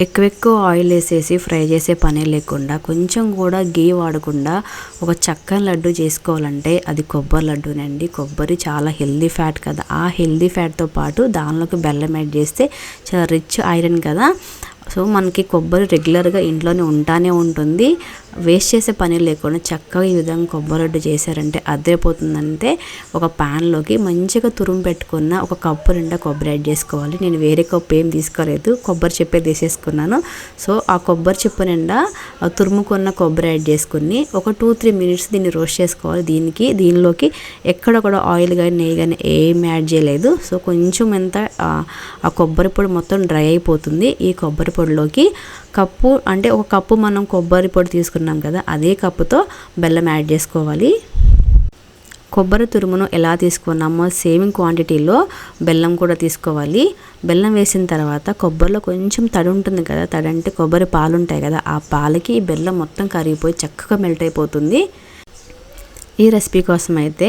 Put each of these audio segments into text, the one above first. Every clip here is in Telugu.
ఎక్కువ ఎక్కువ ఆయిల్ వేసేసి ఫ్రై చేసే పనే లేకుండా కొంచెం కూడా గీ వాడకుండా ఒక చక్కని లడ్డు చేసుకోవాలంటే అది కొబ్బరి లడ్డూనండి. కొబ్బరి చాలా హెల్దీ ఫ్యాట్ కదా. ఆ హెల్దీ ఫ్యాట్తో పాటు దానిలోకి బెల్లం యాడ్ చేస్తే చాలా రిచ్ ఐరన్ కదా. సో మనకి కొబ్బరి రెగ్యులర్గా ఇంట్లోనే ఉంటానే ఉంటుంది. వేస్ట్ చేసే పని లేకుండా చక్కగా ఈ విధంగా కొబ్బరి రొట్టె చేశారంటే అద్దరిపోతుందంటే ఒక ప్యాన్లోకి మంచిగా తురుము పెట్టుకున్న ఒక కప్పు నిండా కొబ్బరి యాడ్ చేసుకోవాలి. నేను వేరే కప్పు ఏం తీసుకోలేదు. కొబ్బరి చెప్పే తీసేసుకున్నాను. సో ఆ కొబ్బరి చెప్పు నిండా తురుముకున్న కొబ్బరి యాడ్ చేసుకుని ఒక టూ త్రీ మినిట్స్ దీన్ని రోస్ట్ చేసుకోవాలి. దీనికి దీనిలోకి ఎక్కడ కూడా ఆయిల్ కానీ నెయ్యి కానీ ఏం యాడ్ చేయలేదు. సో కొంచెం ఎంత ఆ కొబ్బరి పొడి మొత్తం డ్రై అయిపోతుంది. ఈ కొబ్బరి కొబ్బరి పొడిలోకి కప్పు అంటే ఒక కప్పు మనం కొబ్బరి పొడి తీసుకున్నాం కదా అదే కప్పుతో బెల్లం యాడ్ చేసుకోవాలి. కొబ్బరి తురుమును ఎలా తీసుకున్నామో సేమ్ క్వాంటిటీలో బెల్లం కూడా తీసుకోవాలి. బెల్లం వేసిన తర్వాత కొబ్బరిలో కొంచెం తడి ఉంటుంది కదా తడి అంటే కొబ్బరి పాలు ఉంటాయి కదా ఆ పాలకి బెల్లం మొత్తం కరిగిపోయి చక్కగా మెల్ట్ అయిపోతుంది. ఈ రెసిపీ కోసం అయితే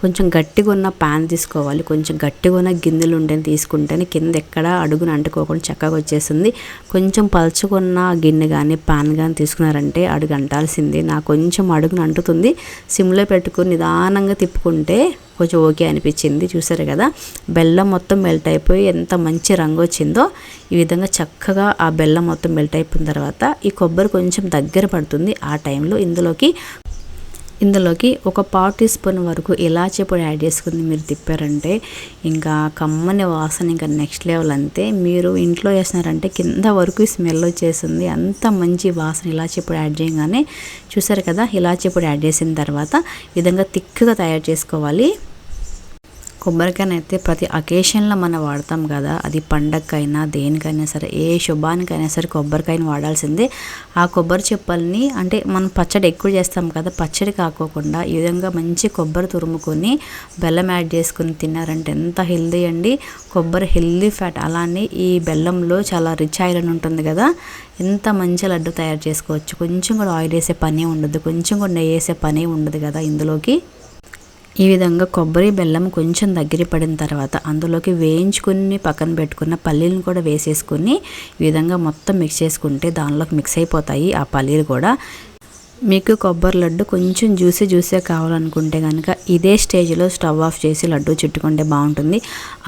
కొంచెం గట్టిగా ఉన్న పాన్ తీసుకోవాలి. కొంచెం గట్టిగా ఉన్న గిన్నెలు ఉండేది తీసుకుంటేనే కింద ఎక్కడ అడుగున అంటుకోకుండా చక్కగా వచ్చేసింది. కొంచెం పలుచుకున్న గిన్నె కానీ పాన్ కానీ తీసుకున్నారంటే అడుగు అంటాల్సింది. నాకు కొంచెం అడుగున అంటుతుంది. సిమ్లో పెట్టుకుని నిదానంగా తిప్పుకుంటే కొంచెం ఓకే అనిపించింది. చూసారు కదా? బెల్లం మొత్తం మెల్ట్ అయిపోయి ఎంత మంచి రంగు వచ్చిందో ఈ విధంగా చక్కగా ఆ బెల్లం మొత్తం మెల్ట్ అయిపోయిన తర్వాత ఈ కొబ్బరి కొంచెం దగ్గర పడుతుంది. ఆ టైంలో ఇందులోకి ఇందులోకి ఒక పావు టీ స్పూన్ వరకు ఇలాచీ పొడి యాడ్ చేసుకుని మీరు తిప్పారంటే ఇంకా కమ్మని వాసన ఇంకా నెక్స్ట్ లెవెల్ అంతే. మీరు ఇంట్లో వేసినారంటే కింద వరకు స్మెల్ వచ్చేసింది. అంత మంచి వాసన ఇలాచీ పొడి యాడ్ చేయగానే చూసారు కదా ఇలాచీ పొడి యాడ్ చేసిన తర్వాత విధంగా థిక్గా తయారు చేసుకోవాలి. కొబ్బరికాయనైతే అయితే ప్రతి అకేషన్లో మనం వాడతాం కదా. అది పండగకైనా దేనికైనా సరే ఏ శుభానికైనా సరే కొబ్బరికాయని వాడాల్సిందే. ఆ కొబ్బరి చెప్పల్ని అంటే మనం పచ్చడి ఎక్కువ చేస్తాం కదా. పచ్చడి కాకోకుండా ఈ విధంగా మంచి కొబ్బరి తురుముకొని బెల్లం యాడ్ చేసుకుని తిన్నారంటే ఎంత హెల్దీ అండి. కొబ్బరి హెల్దీ ఫ్యాట్. అలానే ఈ బెల్లంలో చాలా రిచ్ ఐరన్ ఉంటుంది కదా. ఎంత మంచి లడ్డు తయారు చేసుకోవచ్చు. కొంచెం కూడా ఆయిల్ వేసే పని ఉండదు. కొంచెం కూడా నెయ్యి వేసే పని ఉండదు కదా ఇందులోకి. ఈ విధంగా కొబ్బరి బెల్లం కొంచెం దగ్గర పడిన తర్వాత అందులోకి వేయించుకుని పక్కన పెట్టుకున్న పల్లీలను కూడా వేసేసుకుని ఈ విధంగా మొత్తం మిక్స్ చేసుకుంటే దానిలోకి మిక్స్ అయిపోతాయి ఆ పల్లీలు కూడా. మీకు కొబ్బరి లడ్డు కొంచెం జ్యూసీ జ్యూసే కావాలనుకుంటే కనుక ఇదే స్టేజ్లో స్టవ్ ఆఫ్ చేసి లడ్డు చుట్టుకుంటే బాగుంటుంది.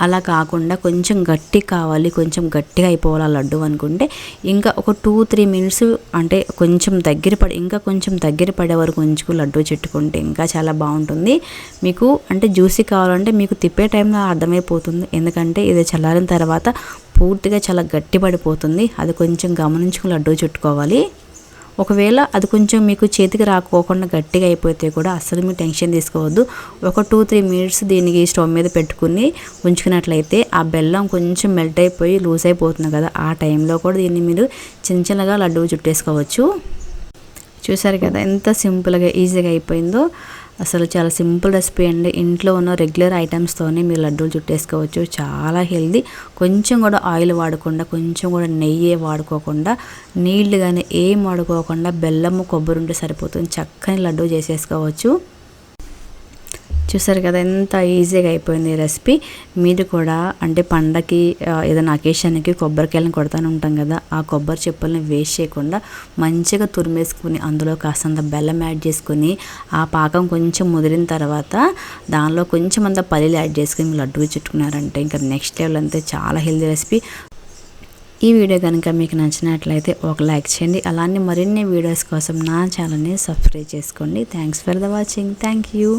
అలా కాకుండా కొంచెం గట్టి కావాలి కొంచెం గట్టిగా అయిపోవాలి ఆ లడ్డు అనుకుంటే ఇంకా ఒక టూ త్రీ మినిట్స్ అంటే కొంచెం దగ్గర పడి ఇంకా కొంచెం దగ్గర పడే వరకు ఉంచుకు లడ్డు చుట్టుకుంటే ఇంకా చాలా బాగుంటుంది. మీకు అంటే జ్యూసీ కావాలంటే మీకు తిప్పే టైంలో అర్థమైపోతుంది. ఎందుకంటే ఇది చల్లారిన తర్వాత పూర్తిగా చాలా గట్టి పడిపోతుంది అది కొంచెం గమనించుకుని లడ్డు చుట్టుకోవాలి. ఒకవేళ అది కొంచెం మీకు చేతికి రాకపోకుండా గట్టిగా అయిపోతే కూడా అస్సలు మీరు టెన్షన్ తీసుకోవద్దు. ఒక టూ త్రీ మినిట్స్ దీనికి స్టవ్ మీద పెట్టుకుని ఉంచుకున్నట్లయితే ఆ బెల్లం కొంచెం మెల్ట్ అయిపోయి లూజ్ అయిపోతుంది కదా ఆ టైంలో కూడా దీన్ని మీరు చిన్న చిన్నగా లడ్డు చుట్టేసుకోవచ్చు. చూసారు కదా ఎంత సింపుల్గా ఈజీగా అయిపోయిందో. అసలు చాలా సింపుల్ రెసిపీ అండి. ఇంట్లో ఉన్న రెగ్యులర్ ఐటమ్స్తోనే మీరు లడ్డూలు చుట్టేసుకోవచ్చు. చాలా హెల్దీ. కొంచెం కూడా ఆయిల్ వాడకుండా కొంచెం కూడా నెయ్యి వాడుకోకుండా నీళ్ళు కానీ ఏం వాడుకోకుండా బెల్లము కొబ్బరి ఉంటే సరిపోతుంది. చక్కని లడ్డూ చేసేసుకోవచ్చు. చూసారు కదా ఎంత ఈజీగా అయిపోయింది ఈ రెసిపీ. మీరు కూడా అంటే పండగకి ఏదైనా అకేషన్కి కొబ్బరికాయలను కొడతానే ఉంటాం కదా ఆ కొబ్బరి చెప్పుల్ని వేస్ట్ చేయకుండా మంచిగా తురిమేసుకుని అందులో కాస్తంత బెల్లం యాడ్ చేసుకుని ఆ పాకం కొంచెం ముదిరిన తర్వాత దానిలో కొంచెం అంత పల్లీలు యాడ్ చేసుకుని లడ్డు చుట్టుకున్నారంటే ఇంకా నెక్స్ట్ లెవెల్ అంతే చాలా హెల్దీ రెసిపీ. ఈ వీడియో కనుక మీకు నచ్చినట్లయితే ఒక లైక్ చేయండి. అలానే మరిన్ని వీడియోస్ కోసం నా ఛానల్ని సబ్స్క్రైబ్ చేసుకోండి. Thanks for the watching thank you